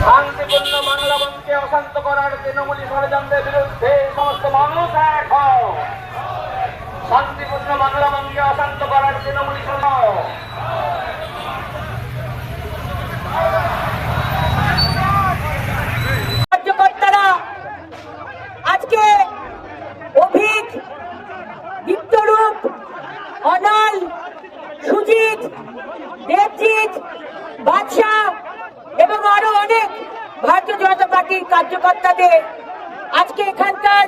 শান্তিপূর্ণ বাংলা বন্ধকে অশান্ত করার তৃণমূলী ষড়যন্ত্রের বিরুদ্ধে সমস্ত মানুষ এক হও। শান্তিপূর্ণ বাংলা বন্ধকে অশান্ত করার তৃণমূলী ষড়যন্ত্র অনল সুজিত, দেবজিৎ, বাদশাহ এবং আরও অনেক ভারতীয় জনতা পার্টির কার্যকর্তাদের। আজকে এখানকার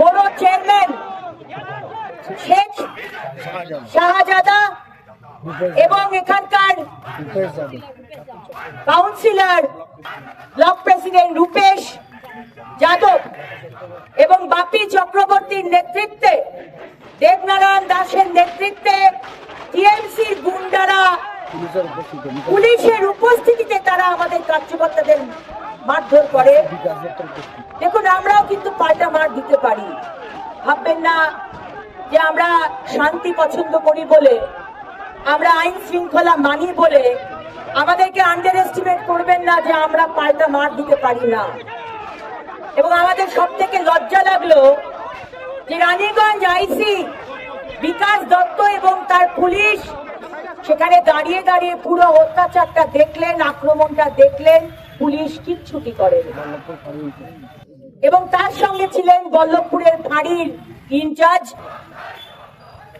বড় চেয়ারম্যান শেখ শাহজাদা এবং এখানকার councillor, block president Rupesh Yadav এবং বাপি চক্রবর্তীর নেতৃত্বে দেবনারায়ণ দাসের নেতৃত্বে পুলিশের উপস্থিতিতে তারা আমাদের কার্যকর্তাদের মারধর করে। দেখুন, আমরাও কিন্তু পাল্টা মার দিতে পারি। ভাববেন না যে আমরা শান্তি পছন্দ করি বলে, আমরা আইন শৃঙ্খলা মানি বলে আমাদেরকে আন্ডার এস্টিমেট করবেন না যে আমরা পাল্টা মার দিতে পারি না। এবং আমাদের সব থেকে লজ্জা লাগল যে রানীগঞ্জ আইসি বিকাশ দত্ত এবং তার পুলিশ সেখানে দাঁড়িয়ে দাঁড়িয়ে পুরো অত্যাচারটা দেখলেন, আক্রমণটা দেখলেন, পুলিশ কিচ্ছুটি করেন। এবং তার সঙ্গে ছিলেন বল্লভপুরের ফাঁড়ির ইনচার্জ।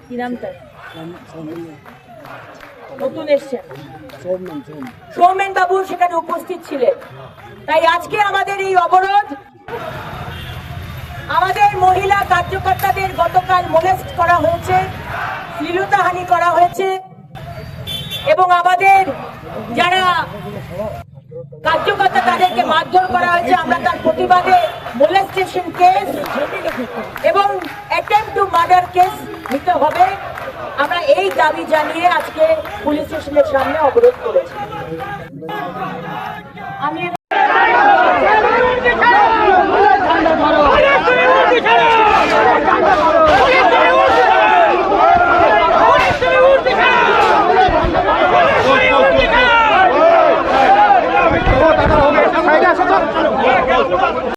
কি নাম তার? নতুন এসছেন। সৌমেন বাবু সেখানে উপস্থিত ছিলেন। তাই আজকে আমাদের এই অবরোধ, আমাদের মহিলা কার্যকর্তাদের গতকাল মোলেস্ট করা হয়েছে, শ্লীলতাহানি করা হয়েছে। এবং আমাদের যারা কার্যকর্তা তাদেরকে মারধর করা হয়েছে, আমরা তার প্রতিবাদে মোলেস্টেশন কেস এবং অ্যাটেম্প টু মার্ডার কেস নিতে হবে। আমরা এই দাবি জানিয়ে আজকে পুলিশ স্টেশনের সামনে অবরোধ করেছি। আমি